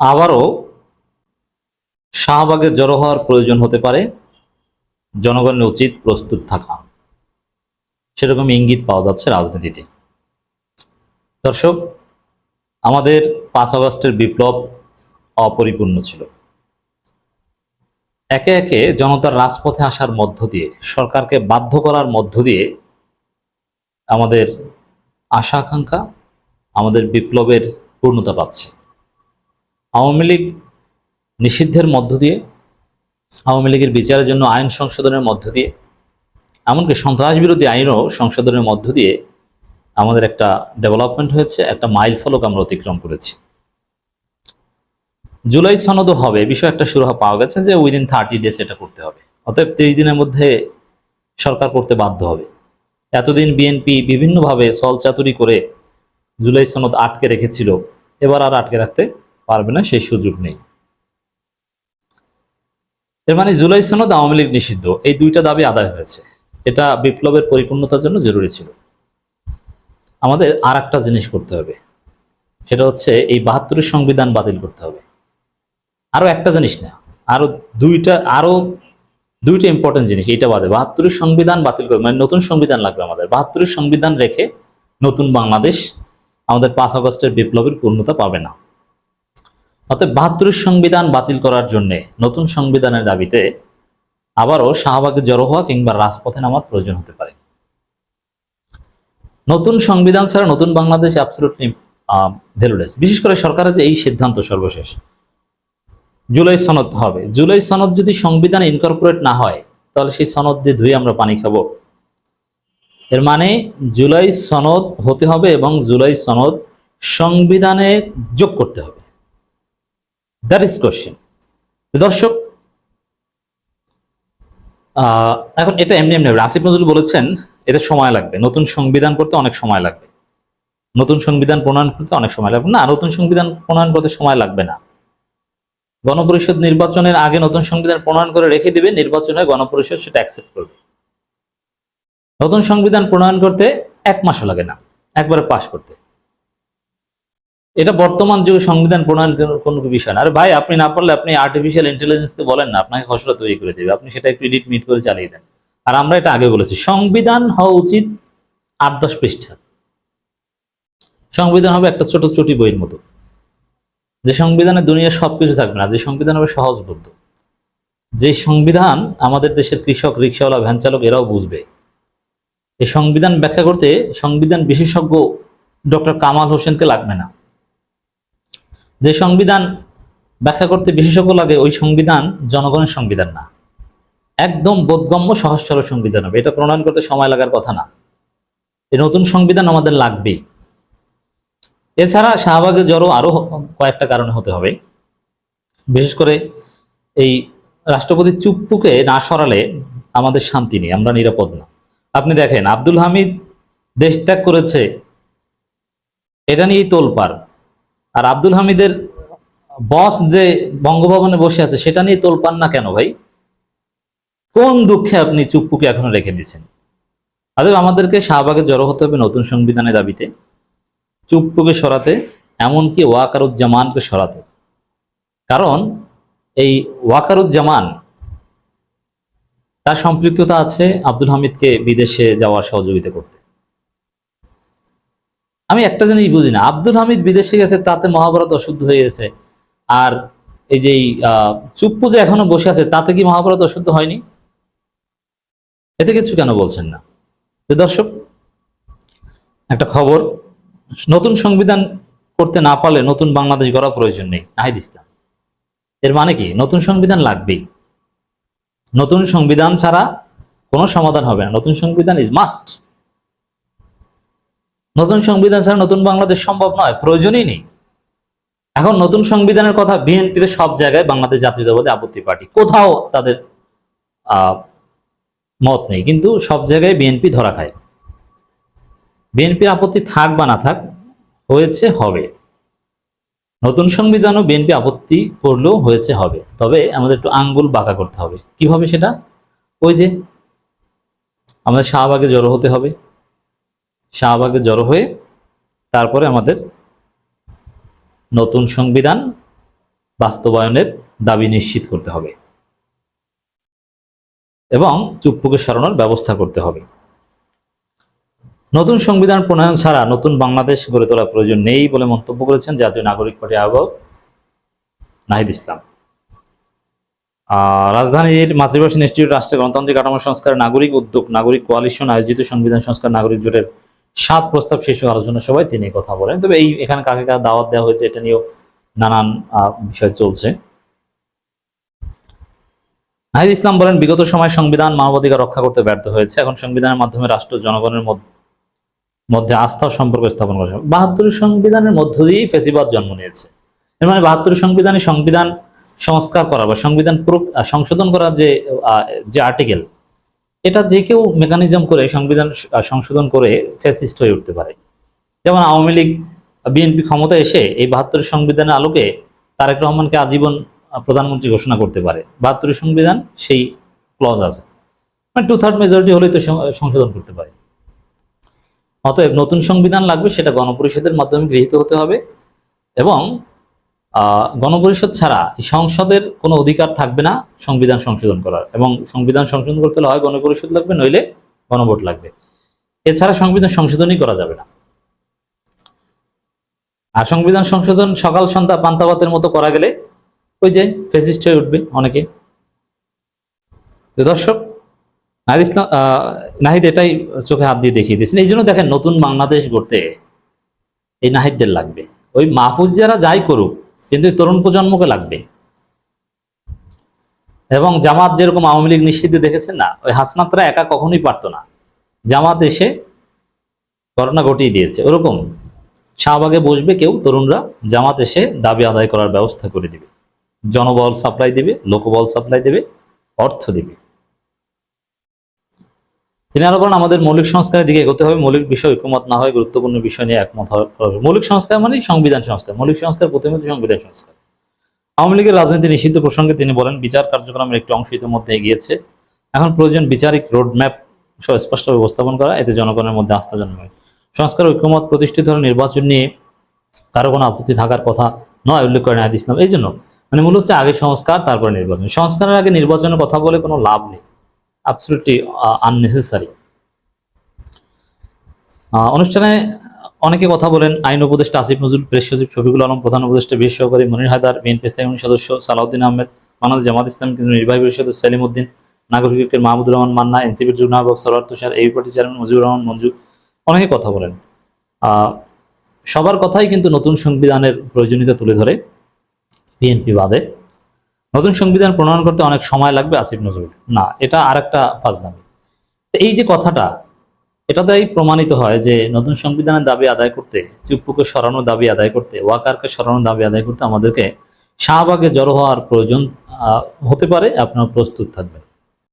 আবারও শাহবাগে জড়ো হওয়ার প্রয়োজন হতে পারে, জনগণের উচিত প্রস্তুত থাকা। সেরকম ইঙ্গিত পাওয়া যাচ্ছে রাজনীতিতে। দর্শক, আমাদের পাঁচ আগস্টের বিপ্লব অপরিপূর্ণ ছিল। একে একে জনতার রাজপথে আসার মধ্য দিয়ে, সরকারকে বাধ্য করার মধ্য দিয়ে আমাদের আশা আকাঙ্ক্ষা আমাদের বিপ্লবের পূর্ণতা পাচ্ছে। আওয়ামী লীগ নিষিদ্ধের মধ্য দিয়ে, আওয়ামী লীগের বিচারের জন্য আইন সংশোধনের মধ্য দিয়ে, এমনকি সন্ত্রাস বিরোধী আইনও সংশোধনের মধ্য দিয়ে আমাদের একটা ডেভেলপমেন্ট হয়েছে, একটা মাইল ফলক আমরা অতিক্রম করেছি। জুলাই সনদও হবে বিষয়ে একটা সুরাহা পাওয়া গেছে যে উইদিন থার্টি ডেজ এটা করতে হবে। অতএব তিরিশ দিনের মধ্যে সরকার করতে বাধ্য হবে। এতদিন বিএনপি বিভিন্নভাবে চাতুরি করে জুলাই সনদ আটকে রেখেছিল, এবার আর আটকে রাখতে পারবে না, সেই সুযোগ নেই। এর মানে জুলাই সনদ আওয়ামী লীগ নিষিদ্ধ। এই দুইটা দাবি আদায় হয়েছে। এটা বিপ্লবের পরিপূর্ণতার জন্য জরুরি ছিল। আমাদের আর একটা জিনিস করতে হবে। সেটা হচ্ছে এই বাহাত্তরের সংবিধান বাতিল করতে হবে। আরও একটা জিনিস না, আরও দুইটা আরও দুইটা ইম্পর্টেন্ট জিনিস এটা বাদে। বাহাত্তরের সংবিধান বাতিল করবে মানে নতুন সংবিধান লাগবে আমাদের। বাহাত্তরের সংবিধান রেখে নতুন বাংলাদেশ আমাদের পাঁচ আগস্টের বিপ্লবের পূর্ণতা পাবে না। অতএব বাহাত্তরের সংবিধান বাতিল করার জন্য নতুন সংবিধানের দাবিতে আবারও শাহবাগে জড়ো হওয়া কিংবা রাজপথে নামার প্রয়োজন হতে পারে। নতুন সংবিধান ছাড়া নতুন বাংলাদেশ অ্যাবসলুটলি ভ্যালুলেস বিশেষ করে সরকারের যে এই সিদ্ধান্ত সর্বশেষ। জুলাই সনদ হবে। জুলাই সনদ যদি সংবিধানে ইনকর্পোরেট না হয়, তাহলে সেই সনদ দিয়ে ধুয়ে আমরা পানি খাব। এর মানে জুলাই সনদ হতে হবে এবং জুলাই সনদ সংবিধানে যোগ করতে হবে। দ্যাট ইজ কোশ্চেন দর্শক এখন এটা এমনি এমনি। আসিফ নজরুল বলেছেন, এতে সময় লাগবে। নতুন সংবিধান করতে অনেক সময় লাগবে। নতুন সংবিধান প্রণয়ন করতে অনেক সময় লাগবে। না, নতুন সংবিধান প্রণয়ন করতে সময় লাগবে না। গণপরিষদ নির্বাচনের আগে নতুন সংবিধান প্রণয়ন করে রেখে দিবে, নির্বাচনে গণপরিষদ সেটা অ্যাকসেপ্ট করবে। নতুন সংবিধান প্রণয়ন করতে এক মাসও লাগে না, একবারে পাশ করতে। এটা বর্তমান যুগে সংবিধান প্রণয়ন কোনো বিষয় না। আরে ভাই, আপনি না পারলে আপনি আর্টিফিশিয়াল ইন্টেলিজেন্সকে বলেন না, আপনাকে খসড়া তৈরি করে দেবে। আপনি সেটা একটু এডিট মিট করে চালিয়ে দেন। আর আমরা এটা আগে বলেছি, সংবিধান হওয়া উচিত আট দশ পৃষ্ঠা সংবিধান হবে একটা ছোট চটি বইয়ের মতো। যে সংবিধানে দুনিয়ার সবকিছু থাকবে না, যে সংবিধান হবে সহজবদ্ধ যে সংবিধান আমাদের দেশের কৃষক, রিক্সাওয়ালা, ভ্যান চালক এরাও বুঝবে। এই সংবিধান ব্যাখ্যা করতে সংবিধান বিশেষজ্ঞ ডক্টর কামাল হোসেনকে লাগবে না। যে সংবিধান ব্যাখ্যা করতে বিশেষজ্ঞ লাগে, ওই সংবিধান জনগণের সংবিধান না। একদম বোধগম্য, সহজ, সরল সংবিধান হবে। এটা প্রণয়ন করতে সময় লাগার কথা না। এই নতুন সংবিধান আমাদের লাগবেই। এছাড়া শাহবাগে জড়ো আরও কয়েকটা কারণে হতে হবে। বিশেষ করে এই রাষ্ট্রপতি চুপ্পুকে না সরালে আমাদের শান্তি নেই, আমরা নিরাপদ না। আপনি দেখেন, আব্দুল হামিদ দেশ ত্যাগ করেছে, এটা নিয়েই তোলপার আর আব্দুল হামিদের বস যে বঙ্গভবনে বসে আছে, সেটা নিয়ে তোলপান না কেন ভাই? কোন দুঃখে আপনি চুপ্পুকে এখনও রেখে দিয়েছেন? অতএব আমাদেরকে শাহবাগে জড়ো হতে হবে নতুন সংবিধানের দাবিতে। চুপ্পুকে সরাতে, এমনকি ওয়াকারুজ্জামানকে সরাতে। কারণ এই ওয়াকারুজ্জামান, তার সম্পৃক্ততা আছে আব্দুল হামিদকে বিদেশে যাওয়ার সহযোগিতা করতে। আমি একটা জিনিস বুঝি না। আব্দুল হামিদ বিদেশে গেছে, তাতে মহাভারত অশুদ্ধ হয়ে গেছে। আর এই যে চুপ্পু যে এখনও বসে আছে, তাতে কি মহাভারত অশুদ্ধ হয়নি? এতে কিছু কেন বলছেন না? দর্শক, একটা খবর, নতুন সংবিধান করতে না পারলে নতুন বাংলাদেশ গড়া প্রয়োজন নেই। নাহিদ ইসলাম, এর মানে কি? নতুন সংবিধান লাগবেই। নতুন সংবিধান ছাড়া কোনো সমাধান হবে না। নতুন সংবিধান ইজ মাস্ট নতুন সংবিধান ছাড়া নতুন বাংলাদেশ সম্ভব নয়, প্রয়োজনই নেই। এখন নতুন সংবিধানের কথা বিএনপিতে সব জায়গায় বাংলাদেশ জাতীয়তাবাদী আপত্তি পার্টি, কোথাও তাদের মত নেই, কিন্তু সব জায়গায় বিএনপি ধরা খায়। বিএনপির আপত্তি থাক বা না থাক, হয়েছে, হবে। নতুন সংবিধানও বিএনপি আপত্তি করলেও হয়েছে, হবে। তবে আমাদের একটু আঙ্গুল বাঁকা করতে হবে। কীভাবে সেটা? ওই যে, আমাদের শাহবাগে জড়ো হতে হবে। শাহবাগে জড়ো হয়ে তারপরে আমাদের নতুন সংবিধান বাস্তবায়নের দাবি নিশ্চিত করতে হবে। এবং চুপ্পুকে সরানোর ব্যবস্থা করতে হবে। নতুন সংবিধান প্রণয়ন ছাড়া নতুন বাংলাদেশ গড়ে তোলা প্রয়োজন নেই বলে মন্তব্য করেছেন জাতীয় নাগরিক পার্টি আহ্বায়ক নাহিদ ইসলাম। রাজধানীর মাতৃভাষা ইনস্টিটিউট রাষ্ট্রের গণতান্ত্রিক কাঠামো সংস্কার নাগরিক উদ্যোগ নাগরিক কোয়ালিশন আয়োজিত সংবিধান সংস্কার নাগরিক জোটের সাত প্রস্তাব শীর্ষ আলোচনা সভায় তিনি কথা বলেন। তবে এই এখানে কাকে কাকে দাওয়াত দেওয়া হয়েছে এটা নিয়েও নানান বিষয় চলছে। নাহিদ ইসলাম বলেন, বিগত সময় সংবিধান মানবাধিকার রক্ষা করতে ব্যর্থ হয়েছে। এখন সংবিধানের মাধ্যমে রাষ্ট্র জনগণের মধ্য- আস্থা সম্পর্ক স্থাপন করা বাহাত্তর সংবিধানের মধ্য দিয়েই ফেসিবাদ জন্ম নিয়েছে। এর মানে বাহাত্তর সংবিধানে সংবিধান সংস্কার করা বা সংবিধান সংশোধন করার যে যে আর্টিকেল এটা যে কেউ মেকানিজম করে, সংবিধান সংশোধন করে ফ্যাসিস্ট হয়ে উঠতে পারে। যেমন আওয়ামী লীগ, বিএনপি ক্ষমতায় এসে এই বাহাত্তর সংবিধানের আলোকে তারেক রহমানকে আজীবন প্রধানমন্ত্রী ঘোষণা করতে পারে। বাহাত্তর সংবিধান, সেই ক্লজ আছে। মানে টু থার্ড মেজরিটি হলেই তো সংশোধন করতে পারে। অতএব নতুন সংবিধান লাগবে, সেটা গণপরিষদের মাধ্যমে গৃহীত হতে হবে এবং গণপরিষদ ছাড়া সংসদের কোনো অধিকার থাকবে না সংবিধান সংশোধন করার। এবং সংবিধান সংশোধন করতে হলে হয় গণপরিষদ লাগবে, নইলে গণভোট লাগবে। এছাড়া সংবিধান সংশোধনই করা যাবে না। আর সংবিধান সংশোধন সকাল সন্ধ্যা পান্তাবাতের মতো করা গেলে ওই যে ফেসিস্ট হয়ে উঠবে অনেকে। তো দর্শক, নাহিদ ইসলাম নাহিদ এটাই চোখে হাত দিয়ে দেখিয়ে দিয়েছেন। এই জন্য দেখেন নতুন বাংলাদেশ গড়তে এই নাহিদদের লাগবে। ওই মাহফুজ যারা যাই করুক কিন্তু তরুণ প্রজন্মকে লাগবে। এবং জামাত যেরকম আওয়ামী লীগ নিষিদ্ধ দেখেছেন না, ওই হাসনাতরা একা কখনোই পারতো না। জামাত এসে ঘটনা ঘটিয়ে দিয়েছে। ওরকম শাহবাগে বসবে কেউ, তরুণরা জামাত এসে দাবি আদায় করার ব্যবস্থা করে দিবে। জনবল সাপ্লাই দিবে, লোকবল সাপ্লাই দেবে, অর্থ দিবে। তিনি আরও আমাদের মৌলিক সংস্কারের দিকে এগোতে হবে। মৌলিক বিষয়, ঐক্যমত না হয় গুরুত্বপূর্ণ বিষয় নিয়ে একমত হবে। মৌলিক সংস্কার মানে সংবিধান সংস্কার। মৌলিক সংস্কার প্রথমে সংবিধান সংস্কার। আওয়ামী লীগের রাজনীতি নিষিদ্ধ প্রসঙ্গে তিনি বলেন, বিচার কার্যক্রমের একটি অংশ ইতিমধ্যে এগিয়েছে। এখন প্রয়োজন বিচারিক রোডম্যাপ স্পষ্ট উপস্থাপন করা। এতে জনগণের মধ্যে আস্থা জন্মাবে সংস্কার, ঐক্যমত, প্রতিষ্ঠিত হলে নির্বাচন নিয়ে কারও কোনো আপত্তি থাকার কথা নয়, উল্লেখ করেন আয়াত ইসলাম। এই জন্য মানে মূল হচ্ছে আগে সংস্কার, তারপরে নির্বাচন। সংস্কারের আগে নির্বাচনের কথা বলে কোনো লাভ নেই। অ্যাবসলিউটলি আননেসেসারি অনুষ্ঠানে অনেকে কথা বলেন, আইন উপদেষ্টা আসিফ নজরুল, প্রেস সচিব শফিকুল আলম, প্রধান উপদেষ্টা বিশেষ সহকারী মনির হায়দার, বিএনপি স্থায়ী সদস্য সালাউদ্দিন আহমেদ, বাংলাদেশ জামাত ইসলাম কেন্দ্র নির্বাহী পরিষদ সেলিম উদ্দিন নাগরিকের মাহমুদুর রহমান মান্না, এনসিপির জুনাবক সরোয়ার তুষার এই পার্টি চেয়ারম্যান মুজিবুর রহমান মঞ্জু, অনেকে কথা বলেন। সবার কথাই কিন্তু নতুন সংবিধানের প্রয়োজনীয়তা তুলে ধরে বিএনপি বাদে। নতুন সংবিধান প্রণয়ন করতে অনেক সময় লাগবে আসিফ নজরুল। না, এটা আর একটা ফাজলামি এই যে কথাটা, এটাতেই প্রমাণিত হয় যে নতুন সংবিধানের দাবি আদায় করতে, চুপ্পুকে সরানোর দাবি আদায় করতে, ওয়াকারকে সরানোর দাবি আদায় করতে আমাদেরকে শাহবাগে জড়ো হওয়ার প্রয়োজন হতে পারে, আপনারা প্রস্তুত থাকবেন।